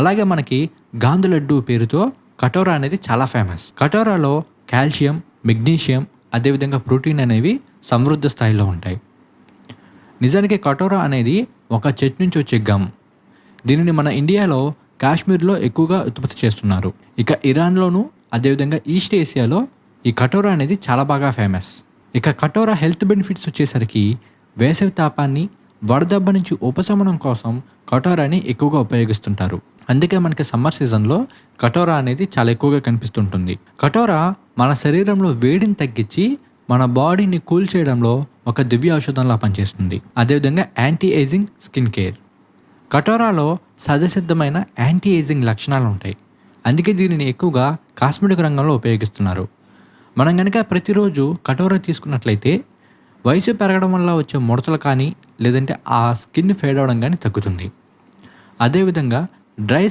అలాగే మనకి గాంధు లడ్డు పేరుతో కటోరా అనేది చాలా ఫేమస్ కటోరాలో కాల్షియం మెగ్నీషియం అదేవిధంగా ప్రోటీన్ అనేవి సమృద్ధ స్థాయిలో ఉంటాయి. నిజానికి కటోరా అనేది ఒక చెట్టు నుంచి వచ్చే గమ్. దీనిని మన ఇండియాలో కాశ్మీర్లో ఎక్కువగా ఉత్పత్తి చేస్తున్నారు. ఇక ఇరాన్లోను అదేవిధంగా ఈస్ట్ ఏసియాలో ఈ కటోరా అనేది చాలా బాగా ఫేమస్ ఇక కటోరా హెల్త్ బెనిఫిట్స్ వచ్చేసరికి వేసవి తాపాన్ని వడదెబ్బ నుంచి ఉపశమనం కోసం కటోరాని ఎక్కువగా ఉపయోగిస్తుంటారు. అందుకే మనకి సమ్మర్ సీజన్లో కటోరా అనేది చాలా ఎక్కువగా కనిపిస్తుంటుంది. కటోరా మన శరీరంలో వేడిని తగ్గించి మన బాడీని కూల్ చేయడంలో ఒక దివ్య ఔషధంలా పనిచేస్తుంది. అదేవిధంగా యాంటీ ఏజింగ్ స్కిన్ కేర్. కటోరాలో సహజసిద్ధమైన యాంటీ ఏజింగ్ లక్షణాలు ఉంటాయి. అందుకే దీనిని ఎక్కువగా కాస్మెటిక్ రంగంలో ఉపయోగిస్తున్నారు. మనం కనుక ప్రతిరోజు కటోరా తీసుకున్నట్లయితే వయసు పెరగడం వల్ల వచ్చే ముడతలు కానీ లేదంటే ఆ స్కిన్ ఫేడ్ అవడం కానీ తగ్గుతుంది. అదేవిధంగా Dry